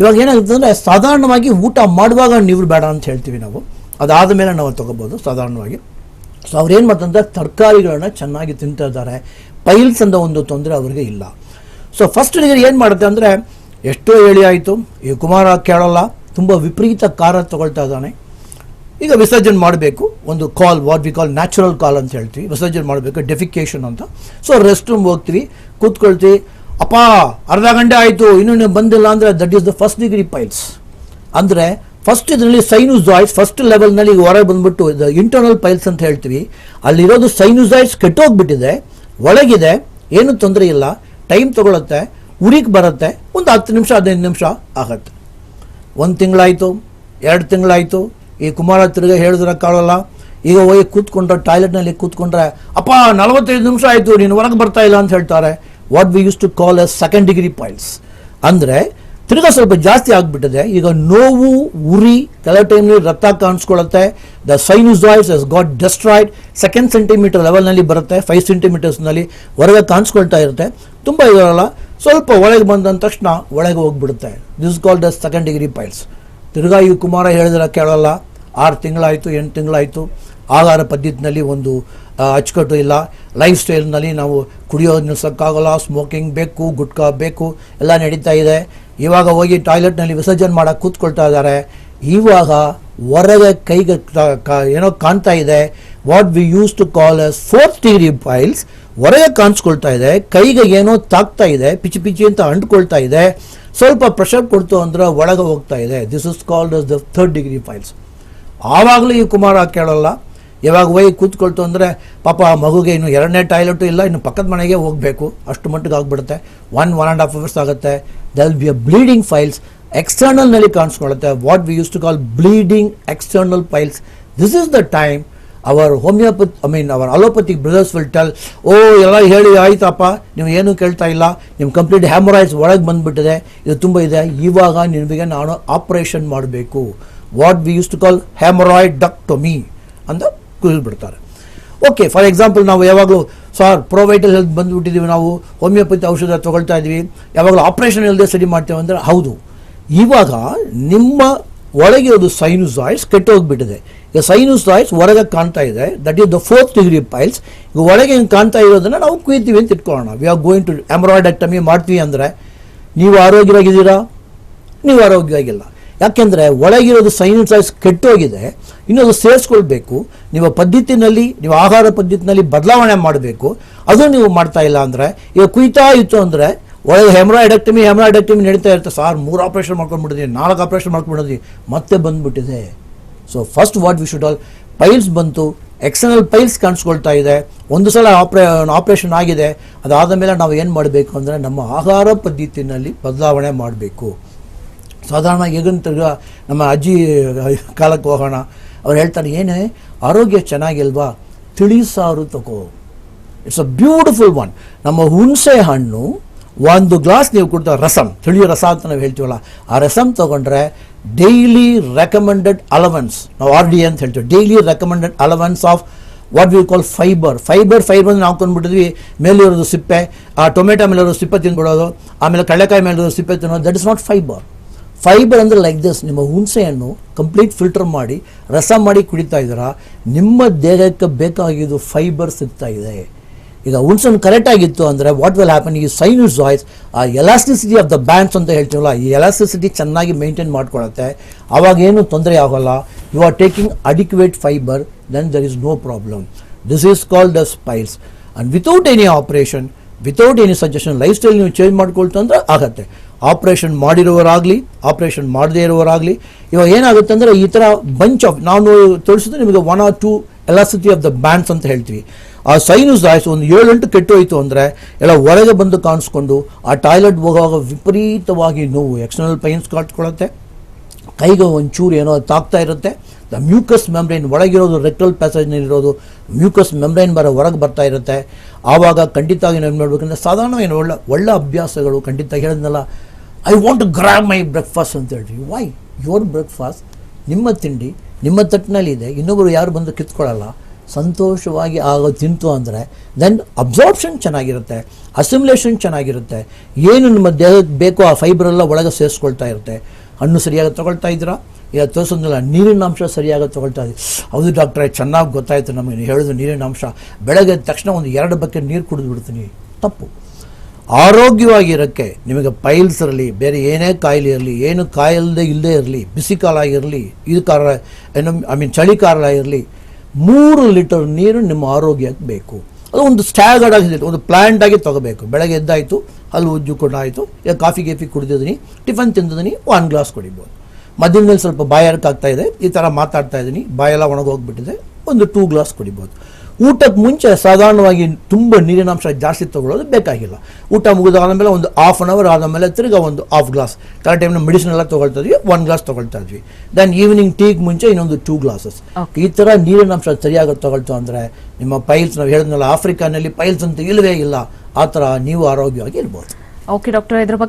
ಇವಾಗ ಏನಾಗುತ್ತೆ ಅಂದರೆ ಸಾಧಾರಣವಾಗಿ ಊಟ ಮಾಡುವಾಗ ನೀರು ಬೇಡ ಅಂತ ಹೇಳ್ತೀವಿ ನಾವು. ಅದಾದ ಮೇಲೆ ನಾವು ತಗೋಬೋದು ಸಾಧಾರಣವಾಗಿ. ಸೊ ಅವ್ರೇನು ಏನು ಮಾಡ್ತಾರೆ ತರಕಾರಿಗಳನ್ನ ಚೆನ್ನಾಗಿ ತಿಂತಾ ಇದ್ದಾರೆ. ಪೈಲ್ಸ್ ಅಂತ ಒಂದು ತೊಂದರೆ ಅವರಿಗೆ ಇಲ್ಲ. ಸೊ ಫಸ್ಟ್ ನೀವು ಏನು ಮಾಡುತ್ತೆ ಅಂದರೆ, ಎಷ್ಟೋ ಹೇಳಿ ಆಯಿತು. ಈ ಕುಮಾರ ಕೇಳಲ್ಲ. ತುಂಬ ವಿಪರೀತ ಕಾರ ತಗೊಳ್ತಾ ಇದ್ದಾನೆ. ಈಗ ವಿಸರ್ಜನೆ ಮಾಡಬೇಕು. ಒಂದು call what we call natural call ಅಂತ ಹೇಳ್ತೀವಿ. ವಿಸರ್ಜನೆ ಮಾಡಬೇಕು ಡೆಫಿಕೇಶನ್ ಅಂತ. ಸೊ ರೆಸ್ಟ್ ರೂಮ್ ಹೋಗ್ತೀವಿ. ಕೂತ್ಕೊಳ್ತೀವಿ. ಅಪ್ಪ, ಅರ್ಧ ಗಂಟೆ ಆಯಿತು, ಇನ್ನೂ ಬಂದಿಲ್ಲ ಅಂದರೆ that is the first degree piles ಅಂದರೆ ಫಸ್ಟ್ ಇದರಲ್ಲಿ ಸೈನುಸಾಯ್ಡ್ಸ್ ಫಸ್ಟ್ ಲೆವೆಲ್ನಲ್ಲಿ ಈಗ ಹೊರಗೆ ಬಂದ್ಬಿಟ್ಟು ಇಂಟರ್ನಲ್ ಪೈಲ್ಸ್ ಅಂತ ಹೇಳ್ತೀವಿ. ಅಲ್ಲಿರೋದು ಸೈನುಸಾಯ್ಡ್ಸ್ ಕೆಟ್ಟೋಗ್ಬಿಟ್ಟಿದೆ, ಒಳಗಿದೆ, ಏನು ತೊಂದರೆ ಇಲ್ಲ ಟೈಮ್ ತೊಗೊಳುತ್ತೆ ಉರಿಗೆ ಬರುತ್ತೆ, ಒಂದು ಹತ್ತು ನಿಮಿಷ, ಹದಿನೈದು ನಿಮಿಷ ಆಗತ್ತೆ. ಒಂದು ತಿಂಗಳಾಯಿತು, ಎರಡು ತಿಂಗಳಾಯಿತು, ಈ ಕುಮಾರ ತಿರುಗ ಹೇಳಿದ್ರೆ ಕಾಳಲ್ಲ ಈಗ ಹೋಗಿ ಕೂತ್ಕೊಂಡ್ರೆ ಟಾಯ್ಲೆಟ್ನಲ್ಲಿ ಕೂತ್ಕೊಂಡ್ರೆ, ಅಪ್ಪ, ನಲವತ್ತೈದು ನಿಮಿಷ ಆಯಿತು, ನೀನು ಹೊರಗೆ ಬರ್ತಾ ಇಲ್ಲ ಅಂತ ಹೇಳ್ತಾರೆ. What we use to call as second degree points ಅಂದರೆ ತಿರ್ಗಾ ಸ್ವಲ್ಪ ಜಾಸ್ತಿ ಆಗಿಬಿಟ್ಟಿದೆ. ಈಗ ನೋವು, ಉರಿ, ಕೆಲವು ಟೈಮ್ನಲ್ಲಿ ರಕ್ತ ಕಾಣಿಸ್ಕೊಳ್ಳುತ್ತೆ. The sinusoids is got destroyed second centimetre ಲೆವೆಲ್ನಲ್ಲಿ ಬರುತ್ತೆ. ಫೈವ್ ಸೆಂಟಿಮೀಟರ್ಸ್ನಲ್ಲಿ ಹೊರಗೆ ಕಾಣಿಸ್ಕೊಳ್ತಾ ಇರುತ್ತೆ. ತುಂಬ ಇರೋಲ್ಲ. ಸ್ವಲ್ಪ ಒಳಗೆ ಬಂದ ತಕ್ಷಣ ಒಳಗೆ ಹೋಗ್ಬಿಡುತ್ತೆ. This called as second degree piles ತಿರ್ಗಾ ಈ ಕುಮಾರ ಹೇಳಿದ್ರೆ ಕೇಳಲ್ಲ. ಆರು ತಿಂಗಳಾಯಿತು, ಎಂಟು ತಿಂಗಳಾಯಿತು. ಆಹಾರ ಪದ್ಧತಿನಲ್ಲಿ ಒಂದು ಅಚ್ಚುಕಟ್ಟು ಇಲ್ಲ. ಲೈಫ್ ಸ್ಟೈಲ್ನಲ್ಲಿ ನಾವು ಕುಡಿಯೋದು ನಿಲ್ಸೋಕ್ಕಾಗಲ್ಲ ಸ್ಮೋಕಿಂಗ್ ಬೇಕು, ಗುಟ್ಕಾ ಬೇಕು, ಎಲ್ಲ ನಡೀತಾ ಇದೆ. ಇವಾಗ ಹೋಗಿ ಟಾಯ್ಲೆಟ್ನಲ್ಲಿ ವಿಸರ್ಜನೆ ಮಾಡೋಕ್ಕೆ ಕೂತ್ಕೊಳ್ತಾ ಇದ್ದಾರೆ. ಇವಾಗ ಹೊರಗೆ ಕೈಗೆ ಏನೋ ಕಾಣ್ತಾ ಇದೆ. What we use to call as fourth degree piles ಹೊರಗೆ ಕಾಣಿಸ್ಕೊಳ್ತಾ ಇದೆ. ಕೈಗೆ ಏನೋ ತಾಕ್ತಾ ಇದೆ, ಪಿಚಿ ಪಿಚಿ ಅಂತ ಅಂಟ್ಕೊಳ್ತಾ ಇದೆ. ಸ್ವಲ್ಪ ಪ್ರೆಷರ್ ಕೊಡ್ತು ಅಂದ್ರೆ ಒಳಗೆ ಹೋಗ್ತಾ ಇದೆ. This is called as the third degree piles ಆವಾಗಲೂ ಈ ಕುಮಾರ ಕೇಳಲ್ಲ. ಯಾವಾಗ ಹೋಗಿ ಕೂತ್ಕೊಳ್ತು ಅಂದರೆ, ಪಾಪ ಆ ಮಗುಗೆ ಇನ್ನು ಎರಡನೇ ಟಾಯ್ಲೆಟು ಇಲ್ಲ, ಇನ್ನು ಪಕ್ಕದ ಮನೆಗೆ ಹೋಗಬೇಕು. ಅಷ್ಟು ಮಟ್ಟಿಗೆ ಆಗಿಬಿಡುತ್ತೆ. One one and half hours ಆಗುತ್ತೆ. There'll be a bleeding piles ಎಕ್ಸ್ಟರ್ನಲ್ನಲ್ಲಿ ಕಾಣಿಸ್ಕೊಳ್ಳುತ್ತೆ. What we use to call bleeding external piles this is the time our homeopathy I mean our allopathy brothers will tell oh ಎಲ್ಲ ಹೇಳಿ, ಆಯ್ತಪ್ಪ. ನೀವು ಏನೂ ಕೇಳ್ತಾ ಇಲ್ಲ. ನಿಮ್ಮ complete ಹ್ಯಾಮರಾಯ್ಸ್ ಒಳಗೆ ಬಂದುಬಿಟ್ಟಿದೆ. ಇದು ತುಂಬ ಇದೆ. ಇವಾಗ ನಿಮಗೆ ನಾನು ಆಪ್ರೇಷನ್ ಮಾಡಬೇಕು. What we use to call haemorrhoidectomy ಅಂತ ಕೂರಿಸ್ಬಿಡ್ತಾರೆ ಓಕೆ ಫಾರ್ ಎಕ್ಸಾಂಪಲ್ ನಾವು ಯಾವಾಗಲೂ ಸಾರ್ ಪ್ರೊವೈಟಲ್ ಹೆಲ್ತ್ ಬಂದುಬಿಟ್ಟಿದ್ದೀವಿ ನಾವು ಹೋಮಿಯೋಪತಿ ಔಷಧ ತೊಗೊಳ್ತಾ ಇದ್ದೀವಿ ಯಾವಾಗಲೂ ಆಪ್ರೇಷನ್ ಇಲ್ಲದೆ ಸರಿ ಮಾಡ್ತೇವೆ ಅಂದರೆ ಹೌದು. ಇವಾಗ ನಿಮ್ಮ ಒಳಗೆ ಅದು ಸೈನುಸಾಯ್ಡ್ಸ್ ಕೆಟ್ಟೋಗ್ಬಿಟ್ಟಿದೆ. ಈಗ ಸೈನುಸಾಯ್ಡ್ಸ್ ಹೊರಗೆ ಕಾಣ್ತಾ ಇದೆ that is the fourth degree piles ಈಗ ಒಳಗೆ ಹಿಂಗೆ ಕಾಣ್ತಾ ಇರೋದನ್ನು ನಾವು ಕುಯ್ತೀವಿ ಅಂತ ಇಟ್ಕೊಳ್ಳೋಣ. We are going to haemorrhoidectomy ಮಾಡ್ತೀವಿ ಅಂದರೆ, ನೀವು ಆರೋಗ್ಯವಾಗಿದ್ದೀರಾ? ನೀವು ಆರೋಗ್ಯವಾಗಿಲ್ಲ. ಯಾಕೆಂದರೆ ಒಳಗಿರೋದು ಸೈನಿಟೈಸ್ ಕೆಟ್ಟೋಗಿದೆ, ಇನ್ನೊಂದು ಸೇರಿಸ್ಕೊಳ್ಬೇಕು, ನೀವು ಪದ್ಧತಿನಲ್ಲಿ, ನೀವು ಆಹಾರ ಪದ್ಧತಿನಲ್ಲಿ ಬದಲಾವಣೆ ಮಾಡಬೇಕು, ಅದು ನೀವು ಮಾಡ್ತಾ ಇಲ್ಲ ಅಂದರೆ, ಈಗ ಕುಯ್ತಾ ಇತ್ತು ಅಂದರೆ, ಒಳಗೆ ಹೆಮ್ರಾಯ್ಡಕ್ಟಮಿ ಹೆಮ್ರಾಯ್ಡಕ್ಟಮಿ ನಡೀತಾ ಇರುತ್ತೆ, ಸಾರ್, ಮೂರು ಆಪ್ರೇಷನ್ ಮಾಡ್ಕೊಂಡ್ಬಿಡಿದ್ವಿ ನಾಲ್ಕು ಆಪ್ರೇಷನ್ ಮಾಡ್ಕೊಂಡ್ಬಿಡಿದ್ವಿ ಮತ್ತೆ ಬಂದ್ಬಿಟ್ಟಿದೆ. So first what we should all piles ಬಂತು ಎಕ್ಸ್ಟರ್ನಲ್ ಪೈಲ್ಸ್ ಕಾಣಿಸ್ಕೊಳ್ತಾ ಇದೆ, ಒಂದು ಸಲ ಆಪ್ರೇ ಆಪ್ರೇಷನ್ ಆಗಿದೆ, ಅದಾದ ಮೇಲೆ ನಾವು ಏನು ಮಾಡಬೇಕು ಅಂದರೆ, ನಮ್ಮ ಆಹಾರ ಪದ್ಧತಿನಲ್ಲಿ ಬದಲಾವಣೆ ಮಾಡಬೇಕು. ಸಾಧಾರಣ ಈಗಿನ ತಿರ್ಗ ನಮ್ಮ ಅಜ್ಜಿ ಕಾಲಕ್ಕೆ ಹೋಗೋಣ. ಅವ್ರು ಹೇಳ್ತಾರೆ, ಏನೇ, ಆರೋಗ್ಯ ಚೆನ್ನಾಗಿಲ್ವಾ? ತಿಳಿ ಸಾರು ತಗೋ ಇಟ್ಸ್ ಅ ಬ್ಯೂಟಿಫುಲ್ ಒನ್ ನಮ್ಮ ಹುಣಸೆ ಹಣ್ಣು, ಒಂದು ಗ್ಲಾಸ್ ನೀವು ಕೊಡ್ತಾ ರಸಮ್ ತಿಳಿಯೋ ರಸ ಅಂತ ನಾವು ಹೇಳ್ತೀವಲ್ಲ, ಆ ರಸಮ್ ತೊಗೊಂಡ್ರೆ ಡೈಲಿ ರೆಕಮೆಂಡೆಡ್ ಅಲವೆನ್ಸ್ ನಾವು ಆರ್ ಡಿ ಅಂತ ಹೇಳ್ತೀವಿ daily recommended allowance of what we call fibre fibre fibre ನಾವು ಕೊಂಡ್ಬಿಟ್ಟಿದ್ವಿ ಮೇಲಿರೋದು ಸಿಪ್ಪೆ, ಆ ಟೊಮೆಟೊ ಮೇಲಿರೋ ಸಿಪ್ಪೆ ತಿನ್ಬಿಡೋದು ಆಮೇಲೆ ಕಡಲೆಕಾಯಿ ಮೇಲಿರೋ ಸಿಪ್ಪೆ ತಿನ್ನೋದು that is not fiber fiber ಅಂದರೆ ಲೈಕ್ ದಿಸ್ ನಿಮ್ಮ ಹುಣಸೆಯನ್ನು ಕಂಪ್ಲೀಟ್ ಫಿಲ್ಟರ್ ಮಾಡಿ, ರಸ ಮಾಡಿ ಕುಡಿತಾ ಇದ್ದೀರಾ, ನಿಮ್ಮ ದೇಹಕ್ಕೆ ಬೇಕಾಗಿದ್ದು ಫೈಬರ್ ಸಿಗ್ತಾ ಇದೆ. ಈಗ ಹುಣಸನ್ನು ಕರೆಕ್ಟ್ ಆಗಿತ್ತು ಅಂದರೆ ವಾಟ್ ವಿಲ್ ಹ್ಯಾಪನ್ ಈ ಸೈನ್ಯೂಸ್ ವಾಯ್ಸ್ ಆ ಎಲಾಸ್ಟಿಸಿಟಿ ಆಫ್ ದ ಬ್ಯಾಂಡ್ಸ್ ಅಂತ ಹೇಳ್ತೀವಲ್ಲ, ಈ ಎಲಾಸ್ಟಿಸಿಟಿ ಚೆನ್ನಾಗಿ ಮೇಂಟೈನ್ ಮಾಡ್ಕೊಳತ್ತೆ ಅವಾಗೇನು ತೊಂದರೆ ಆಗೋಲ್ಲ. You are taking adequate fiber then there is no problem this is called the piles and without any operation without any suggestion lifestyle ನೀವು change ಮಾಡ್ಕೊಳ್ತು ಅಂದರೆ ಆಗತ್ತೆ. ಆಪ್ರೇಷನ್ ಮಾಡಿರೋರಾಗಲಿ ಆಪ್ರೇಷನ್ ಮಾಡದೇ ಇರೋರಾಗಲಿ ಇವಾಗ ಏನಾಗುತ್ತೆ ಅಂದರೆ ಈ ಥರ ಬಂಚ್ ಆಫ್ ನಾವು ತೋರಿಸಿದ್ರೆ ನಿಮಗೆ one or two elasticity of the bands ಅಂತ ಹೇಳ್ತೀವಿ. ಆ ಸೈನಸ್ ಆಯ್ಸ್ ಒಂದು ಏಳೆಂಟು ಹೋಯಿತು ಅಂದರೆ ಎಲ್ಲ ಹೊರಗೆ ಬಂದು ಕಾಣಿಸ್ಕೊಂಡು ಆ ಟಾಯ್ಲೆಟ್ ಹೋಗುವಾಗ ವಿಪರೀತವಾಗಿ ನೋವು ಎಕ್ಸ್ಟರ್ನಲ್ ಪೈನ್ಸ್ ಕಾಟ್ಕೊಳ್ಳುತ್ತೆ ಕೈಗೆ ಒಂಚೂರು ಏನೋ ತಾಗ್ತಾ ಇರುತ್ತೆ. ದ ಮ್ಯೂಕಸ್ ಮೆಮ್ರೈನ್ ಒಳಗಿರೋದು ರೆಕ್ಟಲ್ ಪ್ಯಾಸೇಜ್ನಲ್ಲಿರೋದು ಮ್ಯೂಕಸ್ ಮೆಮ್ರೈನ್ ಬರೋ ಹೊರಗೆ ಬರ್ತಾ ಇರುತ್ತೆ. ಆವಾಗ ಖಂಡಿತವಾಗಿ ಏನು ಮಾಡಬೇಕಂದ್ರೆ ಸಾಧಾರಣ ಏನು ಒಳ್ಳೆ ಒಳ್ಳೆ ಅಭ್ಯಾಸಗಳು ಖಂಡಿತ ಹೇಳಿದ್ನಲ್ಲ. I want grab my breakfast ಅಂತ ಹೇಳ್ತೀವಿ ವೈ ಯುವರ್ ಬ್ರೇಕ್ಫಾಸ್ಟ್ ನಿಮ್ಮ ತಿಂಡಿ, ನಿಮ್ಮ ತಟ್ಟಿನಲ್ಲಿ ಇದೆ. ಇನ್ನೊಬ್ಬರು ಯಾರು ಬಂದು ಕಿತ್ಕೊಳ್ಳಲ್ಲ. ಸಂತೋಷವಾಗಿ ಆಗ ತಿಂತು ಅಂದರೆ ದೆನ್ ಅಬ್ಸಾರ್ಪ್ಷನ್ ಚೆನ್ನಾಗಿರುತ್ತೆ ಅಸಿಮ್ಯುಲೇಷನ್ ಚೆನ್ನಾಗಿರುತ್ತೆ. ಏನು ನಿಮ್ಮ ದೇಹಕ್ಕೆ ಬೇಕೋ ಆ ಫೈಬರ್ ಎಲ್ಲ ಒಳಗೆ ಸೇರಿಸ್ಕೊಳ್ತಾ ಇರುತ್ತೆ. ಹಣ್ಣು ಸರಿಯಾಗಿ ತೊಗೊಳ್ತಾ ಇದ್ದೀರಾ? ಈಗ ತೋರಿಸೋದಿಲ್ಲ ನೀರಿನ ಅಂಶ ಸರಿಯಾಗಿ ತೊಗೊಳ್ತಾ ಇದ್ದೀವಿ ಹೌದು ಡಾಕ್ಟ್ರೆ ಚೆನ್ನಾಗಿ ಗೊತ್ತಾಯಿತು ನಮಗೆ. ಹೇಳಿದ್ರು ನೀರಿನ ಅಂಶ ಬೆಳಗ್ಗೆ ತಕ್ಷಣ ಒಂದು ಎರಡು ಬಕೆಟ್ ನೀರು ಕುಡಿದು ಬಿಡ್ತೀನಿ. ತಪ್ಪು. ಆರೋಗ್ಯವಾಗಿರೋಕ್ಕೆ ನಿಮಗೆ ಪೈಲ್ಸ್ ಇರಲಿ, ಬೇರೆ ಏನೇ ಕಾಯಿಲೆ ಇರಲಿ, ಏನು ಕಾಯಿಲ್ದೇ ಇಲ್ಲದೆ ಇರಲಿ ಬಿಸಿ ಕಾಲ ಆಗಿರಲಿ ಇದು ಕಾಲ ಏನು ಐ ಮೀನ್ ಚಳಿಕಾಲ ಇರಲಿ ಮೂರು ಲೀಟರ್ ನೀರು ನಿಮ್ಮ ಆರೋಗ್ಯಕ್ಕೆ ಬೇಕು. ಅದು ಒಂದು ಸ್ಟ್ಯಾಗರ್ಡ್ ಆಗಿ, ಒಂದು ಪ್ಲ್ಯಾಂಟ್ ಆಗಿ ತಗೋಬೇಕು. ಬೆಳಗ್ಗೆ ಎದ್ದಾಯಿತು, ಅಲ್ಲಿ ಉಜ್ಜು ಆಯಿತು, ಈಗ ಕಾಫಿ ಗೀಫಿ ಕುಡಿದಿದ್ದೀನಿ, ಟಿಫನ್ ತಿಂದಿದ್ದೀನಿ ಒನ್ ಗ್ಲಾಸ್ ಕುಡಿಬೋದು. ಮಧ್ಯದಲ್ಲಿ ಸ್ವಲ್ಪ ಬಾಯಾರಕ್ಕೆ ಆಗ್ತಾ ಇದೆ, ಈ ಥರ ಮಾತಾಡ್ತಾ ಇದ್ದೀನಿ, ಬಾಯೆಲ್ಲ ಒಣಗೋಗ್ಬಿಟ್ಟಿದೆ, ಒಂದು ಟೂ ಗ್ಲಾಸ್ ಕುಡಿಬೋದು. ಊಟಕ್ಕೆ ಮುಂಚೆ ಸಾಧಾರಣವಾಗಿ ತುಂಬ ನೀರಿನಾಂಶ ಜಾಸ್ತಿ ತಗೊಳ್ಳೋದು ಬೇಕಾಗಿಲ್ಲ. ಊಟ ಮುಗಿದಾದ್ಮೇಲೆ ಒಂದು ಹಾಫ್ ಆನ್ ಅವರ್ ಆದಮೇಲೆ ತಿರ್ಗಿ ಒಂದು ಹಾಫ್ ಗ್ಲಾಸ್ ಕರೆಕ್ಟ್ ಟೈಮ್ನ ಮೆಡಿಸಿನ್ ಎಲ್ಲ ತೊಗೊಳ್ತಾ ಇದ್ವಿ ಒನ್ ಗ್ಲಾಸ್ ತೊಗೊಳ್ತಾ ಇದ್ವಿ. ದೆನ್ ಈವ್ನಿಂಗ್ ಟೀಗೆ ಮುಂಚೆ ಇನ್ನೊಂದು ಟೂ ಗ್ಲಾಸಸ್ ಈ ಥರ ನೀರಿನಾಂಶ ಸರಿಯಾಗಿ ತೊಗೊಳ್ತು ಅಂದರೆ ನಿಮ್ಮ ಪೈಲ್ಸ್ ನಾವು ಹೇಳಿದ್ನಲ್ಲ ಆಫ್ರಿಕಾನಲ್ಲಿ ಪೈಲ್ಸ್ ಅಂತ ಇಲ್ಲವೇ ಇಲ್ಲ. ಆ ಥರ ನೀವು ಆರೋಗ್ಯವಾಗಿ ಇರ್ಬೋದು. ಓಕೆ ಡಾಕ್ಟರ್ ಇದ್ರ ಬಗ್ಗೆ